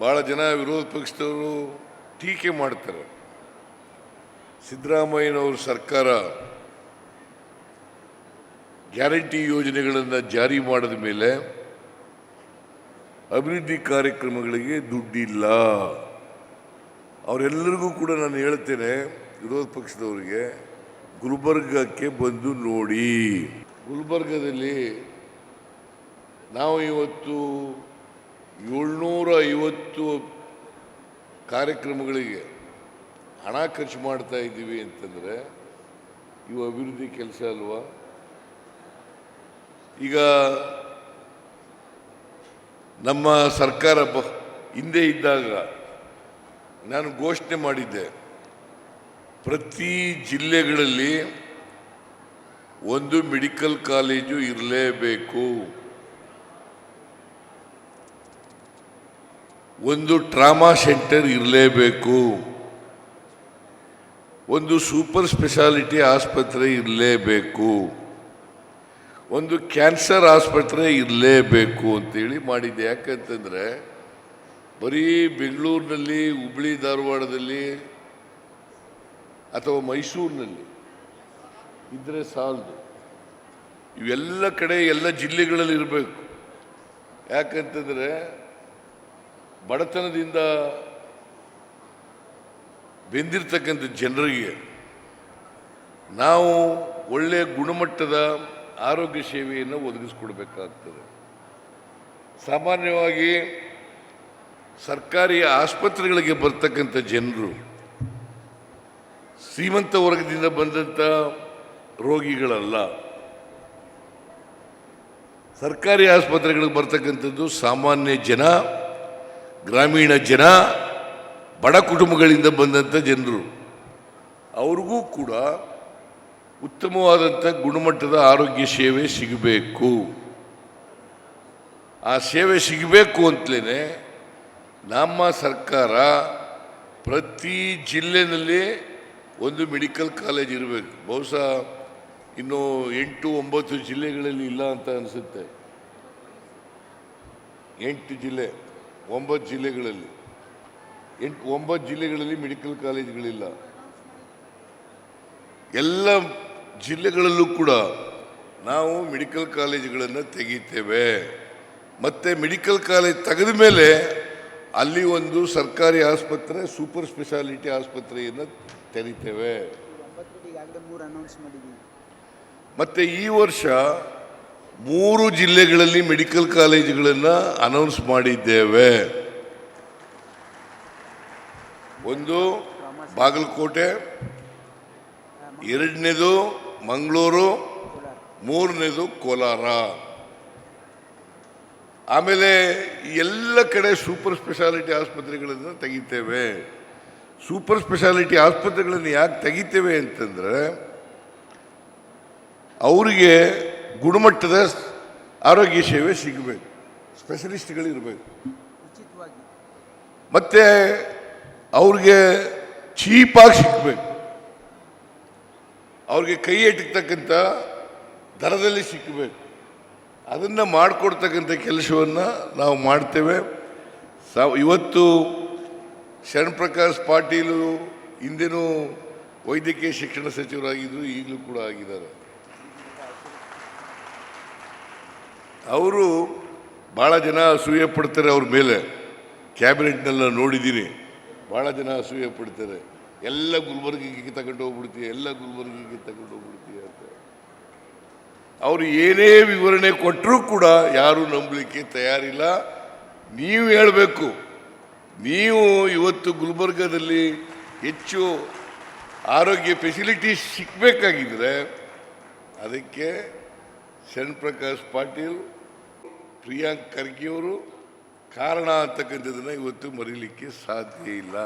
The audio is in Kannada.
ಭಾಳ ಜನ ವಿರೋಧ ಪಕ್ಷದವರು ಟೀಕೆ ಮಾಡ್ತಾರೆ. ಸಿದ್ದರಾಮಯ್ಯನವ್ರ ಸರ್ಕಾರ ಗ್ಯಾರಂಟಿ ಯೋಜನೆಗಳನ್ನು ಜಾರಿ ಮಾಡಿದ ಮೇಲೆ ಅಭಿವೃದ್ಧಿ ಕಾರ್ಯಕ್ರಮಗಳಿಗೆ ದುಡ್ಡಿಲ್ಲ. ಅವರೆಲ್ಲರಿಗೂ ಕೂಡ ನಾನು ಹೇಳ್ತೇನೆ, ವಿರೋಧ ಪಕ್ಷದವರಿಗೆ ಗುಲ್ಬರ್ಗಕ್ಕೆ ಬಂದು ನೋಡಿ. ಗುಲ್ಬರ್ಗದಲ್ಲಿ ನಾವು ಇವತ್ತು ಏಳ್ನೂರ ಐವತ್ತು ಕಾರ್ಯಕ್ರಮಗಳಿಗೆ ಹಣ ಖರ್ಚು ಮಾಡ್ತಾ ಇದ್ದೀವಿ ಅಂತಂದರೆ ಇವು ಅಭಿವೃದ್ಧಿ ಕೆಲಸ ಅಲ್ವಾ? ಈಗ ನಮ್ಮ ಸರ್ಕಾರ ಬ ಹಿಂದೆ ಇದ್ದಾಗ ನಾನು ಘೋಷಣೆ ಮಾಡಿದ್ದೆ, ಪ್ರತಿ ಜಿಲ್ಲೆಗಳಲ್ಲಿ ಒಂದು ಮೆಡಿಕಲ್ ಕಾಲೇಜು ಇರಲೇಬೇಕು. ಒಂದು ಟ್ರಾಮಾ ಸೆಂಟರ್ ಇರಲೇಬೇಕು. ಒಂದು ಸೂಪರ್ ಸ್ಪೆಷಾಲಿಟಿ ಆಸ್ಪತ್ರೆ ಇರಲೇಬೇಕು. ಒಂದು ಕ್ಯಾನ್ಸರ್ ಆಸ್ಪತ್ರೆ ಇರಲೇಬೇಕು ಅಂತೇಳಿ ಮಾಡಿದ್ದೆ. ಯಾಕಂತಂದರೆ ಬರೀ ಬೆಂಗಳೂರಿನಲ್ಲಿ, ಹುಬ್ಳಿ, ಧಾರವಾಡದಲ್ಲಿ ಅಥವಾ ಮೈಸೂರಿನಲ್ಲಿ ಇದ್ರೆ ಸಾಲದು. ಇವೆಲ್ಲ ಕಡೆ ಎಲ್ಲ ಜಿಲ್ಲೆಗಳಲ್ಲಿ ಇರಬೇಕು. ಯಾಕಂತಂದರೆ ಬಡತನದಿಂದ ಬೆಂದಿರ್ತಕ್ಕಂಥ ಜನರಿಗೆ ನಾವು ಒಳ್ಳೆಯ ಗುಣಮಟ್ಟದ ಆರೋಗ್ಯ ಸೇವೆಯನ್ನು ಒದಗಿಸ್ಕೊಡ್ಬೇಕಾಗ್ತದೆ. ಸಾಮಾನ್ಯವಾಗಿ ಸರ್ಕಾರಿ ಆಸ್ಪತ್ರೆಗಳಿಗೆ ಬರ್ತಕ್ಕಂಥ ಜನರು ಶ್ರೀಮಂತ ವರ್ಗದಿಂದ ಬಂದಂಥ ರೋಗಿಗಳಲ್ಲ. ಸರ್ಕಾರಿ ಆಸ್ಪತ್ರೆಗಳಿಗೆ ಬರ್ತಕ್ಕಂಥದ್ದು ಸಾಮಾನ್ಯ ಜನ. ಗ್ರಾಮೀಣ ಜನ ಬಡ ಕುಟುಂಬಗಳಿಂದ ಬಂದಂಥ ಜನರು. ಅವ್ರಿಗೂ ಕೂಡ ಉತ್ತಮವಾದಂಥ ಗುಣಮಟ್ಟದ ಆರೋಗ್ಯ ಸೇವೆ ಸಿಗಬೇಕು. ಆ ಸೇವೆ ಸಿಗಬೇಕು ಅಂತಲೇ ನಮ್ಮ ಸರ್ಕಾರ ಪ್ರತಿ ಜಿಲ್ಲೆಯಲ್ಲಿ ಒಂದು ಮೆಡಿಕಲ್ ಕಾಲೇಜ್ ಇರಬೇಕು. ಬಹುಶಃ ಇನ್ನು ಎಂಟು ಒಂಬತ್ತು ಜಿಲ್ಲೆಗಳಲ್ಲಿ ಇಲ್ಲ ಅಂತ ಅನಿಸುತ್ತೆ. ಎಂಟು ಜಿಲ್ಲೆ. ಒಂಬತ್ತು ಜಿಲ್ಲೆಗಳಲ್ಲಿ ಎಂಟು ಒಂಬತ್ತು ಜಿಲ್ಲೆಗಳಲ್ಲಿ ಮೆಡಿಕಲ್ ಕಾಲೇಜ್ಗಳಿಲ್ಲ ಎಲ್ಲ ಜಿಲ್ಲೆಗಳಲ್ಲೂ ಕೂಡ ನಾವು ಮೆಡಿಕಲ್ ಕಾಲೇಜುಗಳನ್ನು ತೆಗೀತೇವೆ. ಮತ್ತು ಮೆಡಿಕಲ್ ಕಾಲೇಜ್ ತೆಗೆದ ಮೇಲೆ ಅಲ್ಲಿ ಒಂದು ಸರ್ಕಾರಿ ಆಸ್ಪತ್ರೆ ಸೂಪರ್ ಸ್ಪೆಷಾಲಿಟಿ ಆಸ್ಪತ್ರೆಯನ್ನು ತೆರಿತೇವೆ. ಮತ್ತು ಈ ವರ್ಷ ಮೂರು ಜಿಲ್ಲೆಗಳಲ್ಲಿ ಮೆಡಿಕಲ್ ಕಾಲೇಜುಗಳನ್ನು ಅನೌನ್ಸ್ ಮಾಡಿದ್ದೇವೆ. ಒಂದು ಬಾಗಲಕೋಟೆ, ಎರಡನೇದು ಮಂಗಳೂರು, ಮೂರನೇದು ಕೋಲಾರ. ಆಮೇಲೆ ಎಲ್ಲ ಕಡೆ ಸೂಪರ್ ಸ್ಪೆಷಾಲಿಟಿ ಆಸ್ಪತ್ರೆಗಳನ್ನು ತೆಗಿತೇವೆ. ಸೂಪರ್ ಸ್ಪೆಷಾಲಿಟಿ ಆಸ್ಪತ್ರೆಗಳನ್ನು ಯಾಕೆ ತೆಗಿತೇವೆ ಅಂತಂದರೆ, ಅವರಿಗೆ ಗುಣಮಟ್ಟದ ಆರೋಗ್ಯ ಸೇವೆ ಸಿಗಬೇಕು. ಸ್ಪೆಷಲಿಸ್ಟ್ಗಳಿರಬೇಕು. ಮತ್ತು ಅವ್ರಿಗೆ ಚೀಪಾಗಿ ಸಿಗಬೇಕು. ಅವ್ರಿಗೆ ಕೈ ಎಟಕ್ತಕ್ಕಂಥ ದರದಲ್ಲಿ ಸಿಕ್ಕಬೇಕು ಅದನ್ನು ಮಾಡಿಕೊಡ್ತಕ್ಕಂಥ ಕೆಲಸವನ್ನು ನಾವು ಮಾಡ್ತೇವೆ. ಸಾ, ಇವತ್ತು ಶರಣ್ ಪ್ರಕಾಶ್ ಪಾಟೀಲು ಹಿಂದೆನೂ ವೈದ್ಯಕೀಯ ಶಿಕ್ಷಣ ಸಚಿವರಾಗಿದ್ದರು ಈಗಲೂ ಕೂಡ ಆಗಿದ್ದಾರೆ. ಅವರು ಭಾಳ ಜನ ಅಸೂಯೆ ಪಡ್ತಾರೆ ಅವ್ರ ಮೇಲೆ. ಕ್ಯಾಬಿನೆಟ್ನೆಲ್ಲ ನೋಡಿದ್ದೀನಿ ಭಾಳ ಜನ ಅಸೂಯೆ ಪಡ್ತಾರೆ. ಎಲ್ಲ ಗುಲ್ಬರ್ಗಿಗೆ ತಗೊಂಡು ಹೋಗ್ಬಿಡ್ತೀಯ, ಎಲ್ಲ ಗುಲ್ಬರ್ಗಿಗೆ ತಗೊಂಡು ಹೋಗ್ಬಿಡ್ತೀಯ ಅಂತ. ಅವರು ಏನೇ ವಿವರಣೆ ಕೊಟ್ಟರೂ ಕೂಡ ಯಾರು ನಂಬಲಿಕ್ಕೆ ತಯಾರಿಲ್ಲ. ನೀವು ಹೇಳಬೇಕು. ನೀವು ಇವತ್ತು ಗುಲ್ಬರ್ಗದಲ್ಲಿ ಹೆಚ್ಚು ಆರೋಗ್ಯ ಫೆಸಿಲಿಟೀಸ್ ಸಿಗಬೇಕಾಗಿದ್ರೆ ಅದಕ್ಕೆ ಶರಣ್ ಪ್ರಕಾಶ್ ಪಾಟೀಲ್ ಪ್ರಿಯಾಂಕ್ ಖರ್ಗೆಯವರು ಕಾರಣ ಅಂತಕ್ಕಂಥದ್ದನ್ನು ಇವತ್ತು ಮರೀಲಿಕ್ಕೆ ಸಾಧ್ಯ ಇಲ್ಲ.